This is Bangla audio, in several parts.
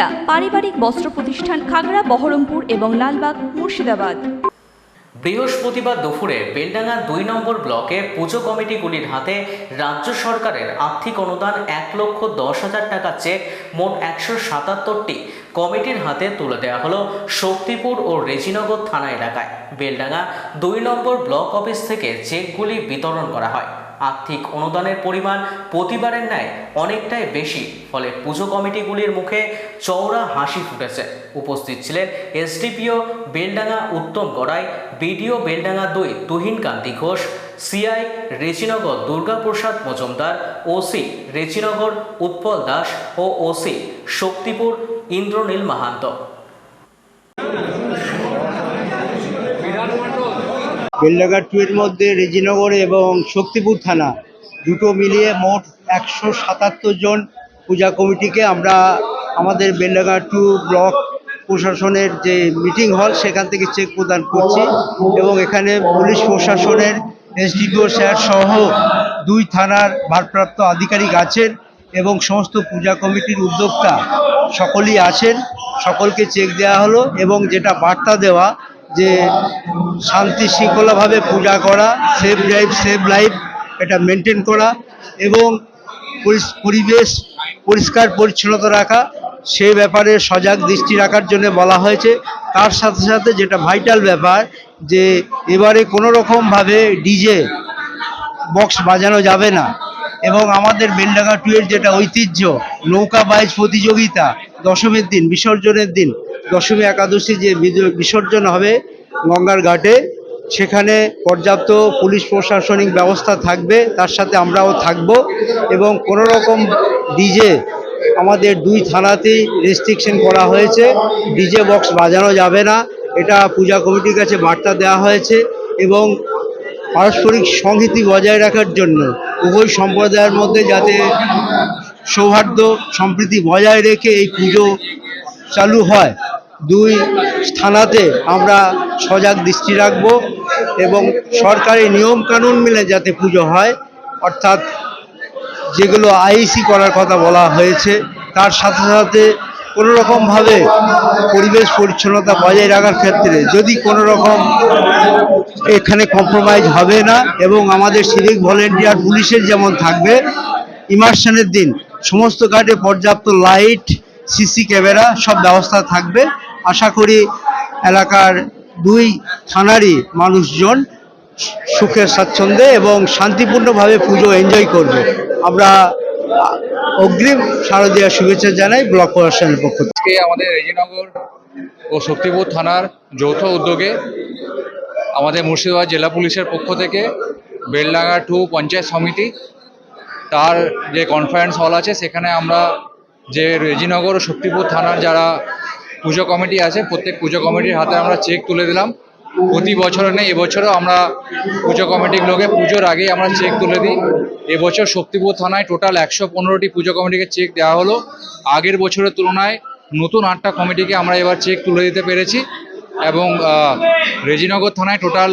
বিক্রেতা পারিবারিক বস্ত্র প্রতিষ্ঠান খাগড়া, বহরমপুর এবং লালবাগ, মুর্শিদাবাদ। বৃহস্পতিবার দুপুরে বেলডাঙ্গা দুই নম্বর ব্লকে পুজো কমিটিগুলির হাতে রাজ্য সরকারের আর্থিক অনুদান এক লক্ষ দশ হাজার টাকা চেক মোট একশো সাতাত্তরটি কমিটির হাতে তুলে দেওয়া হলো শক্তিপুর ও রেজিনগর থানা এলাকায়। বেলডাঙ্গা দুই নম্বর ব্লক অফিস থেকে চেকগুলি বিতরণ করা হয়। আর্থিক অনুদানের পরিমাণ প্রতিবারের ন্যায় অনেকটাই বেশি। ফলে পুজো কমিটিগুলির মুখে চওড়া হাসি ফুটেছে। উপস্থিত ছিলেন এসডিপিও বেলডাঙ্গা উত্তম গড়াই, বিডিও বেলডাঙ্গা দুই তুহিন কান্তি ঘোষ, সিআই রেচিনগর দুর্গাপ্রসাদ মজুমদার, ওসি রেচিনগর উৎপল দাস ও ওসি শক্তিপুর ইন্দ্রনীল মাহান্ত। বেলডাঙ্গা টু এর মধ্যে রেজিনগর এবং শক্তিপুর থানা দুটো মিলিয়ে মোট একশো সাতাত্তর জন পূজা কমিটিকে আমরা আমাদের বেলডাঙ্গা টু ব্লক প্রশাসনের যে মিটিং হল, সেখান থেকে চেক প্রদান করছি এবং এখানে পুলিশ প্রশাসনের এসডিপিও স্যার সহ দুই থানার ভারপ্রাপ্ত আধিকারিক আছেন এবং সমস্ত পূজা কমিটির উদ্যোক্তা সকলেই আছেন। সকলকে চেক দেওয়া হলো এবং যেটা বার্তা দেওয়া যে শান্তি শৃঙ্খলাভাবে পূজা করা সেফ ড্রাইভ সেভ লাইফ এটা মেনটেন করা এবং পরিবেশ পরিষ্কার পরিচ্ছন্নতা রাখা, সে ব্যাপারে সজাগ দৃষ্টি রাখার জন্য বলা হয়েছে। তার সাথে সাথে যেটা ভাইটাল ব্যাপার যে এবারে কোনো রকমভাবে ডিজে বক্স বাজানো যাবে না এবং আমাদের বেলডাঙ্গা টুয়ের যেটা ঐতিহ্য, নৌকা বাইচ প্রতিযোগিতা, দশমীর দিন, বিসর্জনের দিন দশমী একাদশী যে বিসর্জন হবে গঙ্গার ঘাটে, সেখানে পর্যাপ্ত পুলিশ প্রশাসনিক ব্যবস্থা থাকবে, তার সাথে আমরাও থাকব এবং কোনো রকম ডিজে আমাদের দুই থানাতেই রেস্ট্রিকশন করা হয়েছে। ডিজে বক্স বাজানো যাবে না, এটা পূজা কমিটির কাছে বার্তা দেওয়া হয়েছে এবং পারস্পরিক সংহতি বজায় রাখার জন্য উভয় সম্প্রদায়ের মধ্যে যাতে সৌহার্দ্য, সম্প্রীতি বজায় রেখে এই পুজো চালু হয়। দুই থানাতে আমরা সজাগ দৃষ্টি রাখব এবং সরকারি নিয়ম কানুন যাতে পুজো হয়, অর্থাৎ যেগুলো আইসি করার কথা বলা হয়েছে, তার সাথে সাথে কোনো রকমভাবে পরিবেশ পরিচ্ছন্নতা বজায় রাখার ক্ষেত্রে যদি কোনো রকম এখানে কম্প্রোমাইজ হবে না এবং আমাদের সিভিক ভলেন্টিয়ার পুলিশের যেমন থাকবে ইমার্শনের দিন, সমস্ত ঘাটে পর্যাপ্ত লাইট সিসি ক্যামেরা, সব ব্যবস্থা থাকবে। আশা করি এলাকার দুই থানারই মানুষজন সুখের স্বাচ্ছন্দ্যে এবং শান্তিপূর্ণভাবে পুজো এনজয় করবে। আমরা অগ্রিম শারদীয় শুভেচ্ছা জানাই ব্লক প্রশাসনের পক্ষ থেকে। আমাদের রেজিনগর ও শক্তিপুর থানার যৌথ উদ্যোগে আমাদের মুর্শিদাবাদ জেলা পুলিশের পক্ষ থেকে বেলডাঙ্গা টু পঞ্চায়েত সমিতি, তার যে কনফারেন্স হল আছে, সেখানে আমরা যে রেজিনগর ও শক্তিপুর থানার যারা পুজো কমিটি আছে, প্রত্যেক পুজো কমিটির হাতে আমরা চেক তুলে দিলাম। প্রতি বছরে নেই, এবছরও আমরা পুজো কমিটিগুলোকে পুজোর আগেই আমরা চেক তুলে দিই। এবছর শক্তিপুর থানায় টোটাল একশো পনেরোটি পুজো কমিটিকে চেক দেওয়া হলো। আগের বছরের তুলনায় নতুন আটটা কমিটিকে আমরা এবার চেক তুলে দিতে পেরেছি। এবং রেজিনগর থানায় টোটাল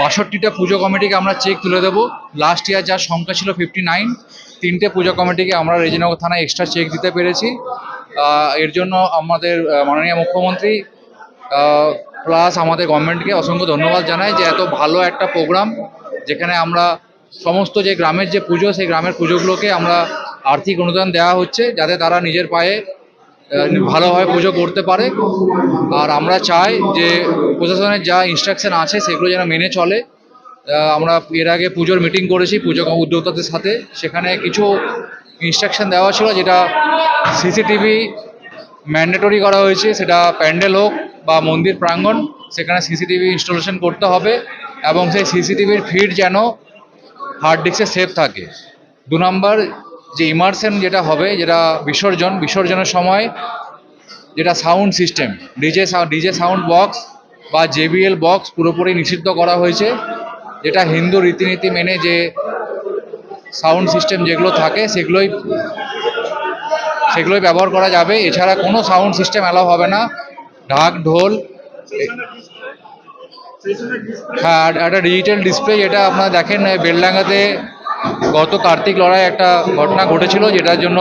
বাষট্টিটা পুজো কমিটিকে আমরা চেক তুলে দেবো। লাস্ট ইয়ার যার সংখ্যা ছিল ফিফটি নাইন তিনটে পুজো কমিটিকে আমরা রেজিনগর থানায় এক্সট্রা চেক দিতে পেরেছি। এর জন্য আমাদের মাননীয় মুখ্যমন্ত্রী প্লাস আমাদের গভর্নমেন্টকে অসংখ্য ধন্যবাদ জানাই যে এত ভালো একটা প্রোগ্রাম যেখানে আমরা সমস্ত যে গ্রামের যে পুজো, সেই গ্রামের পুজোগুলোকে আমরা আর্থিক অনুদান দেওয়া হচ্ছে যাতে তারা নিজের পায়ে ভালোভাবে পুজো করতে পারে। আর আমরা চাই যে প্রশাসনের যা ইনস্ট্রাকশন আছে সেগুলো যেন মেনে চলে। আমরা এর আগে পুজোর মিটিং করেছি পুজো উদ্যোক্তাদের সাথে। সেখানে কিছু ইনস্ট্রাকশন দেওয়া ছিল যেটা সিসিটিভি ম্যান্ডেটরি করা হয়েছে। সেটা প্যান্ডেল হোক বা মন্দির প্রাঙ্গণ, সেখানে সিসিটিভি ইনস্টলেশন করতে হবে এবং সেই সিসিটিভির ফিড যেন হার্ড ডিস্কে সেভ থাকে। দু নম্বর যে ইমার্শন যেটা হবে, যেটা বিসর্জন, বিসর্জনের সময় যেটা sound system DJ DJ sound box বা জেবিএল বক্স পুরোপুরি নিষিদ্ধ করা হয়েছে, যেটা হিন্দু রীতিনীতি মেনে যে সাউন্ড সিস্টেম যেগুলো থাকে সেগুলোই সেগুলোই ব্যবহার করা যাবে। এছাড়া কোনো সাউন্ড সিস্টেম অ্যালাউ হবে না। ঢাক, ঢোল হ্যাঁ একটা ডিজিটাল ডিসপ্লে যেটা আপনারা দেখেন, বেলডাঙ্গাতে গত কার্তিক লড়াই একটা ঘটনা ঘটেছিল যেটার জন্য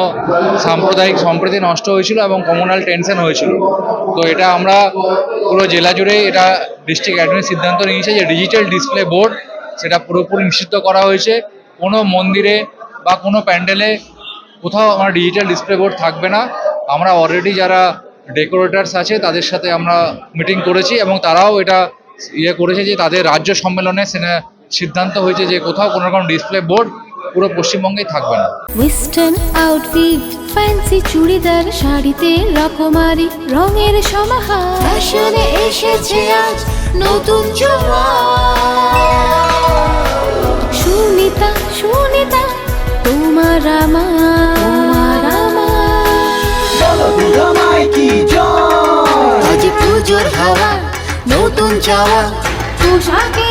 সাম্প্রদায়িক সম্প্রীতি নষ্ট হয়েছিল এবং কমিউনাল টেনশন হয়েছিল। তো এটা আমরা পুরো জেলা জুড়ে এটা ডিস্ট্রিক্ট অ্যাডমিন সিদ্ধান্ত নিয়েছে যে ডিজিটাল ডিসপ্লে বোর্ড সেটা পুরোপুরি নিষিদ্ধ করা হয়েছে। কোনো মন্দিরে বা কোনো প্যান্ডেলে কোথাও আমার ডিজিটাল ডিসপ্লে বোর্ড থাকবে না। আমরা অলরেডি যারা ডেকোরেটার্স আছে তাদের সাথে আমরা মিটিং করেছি এবং তারাও এটা ইয়ে করেছে যে তাদের রাজ্য সম্মেলনে সিদ্ধান্ত হয়েছে যে কোথাও কোনো রকম ডিসপ্লে বোর্ড পুরো পশ্চিমবঙ্গেই থাকবে না। ওয়েস্টার্ন আউটফিট ফ্যান্সি চুড়িদার, শাড়িতে রকমারি, রঙের সমাহার। ফ্যাশনে এসেছে আজ নতুন সুনিতা সুনিতা, তোমার আমার আমার। আজ পুজোর হাওয়া, নতুন চাওয়া রায়।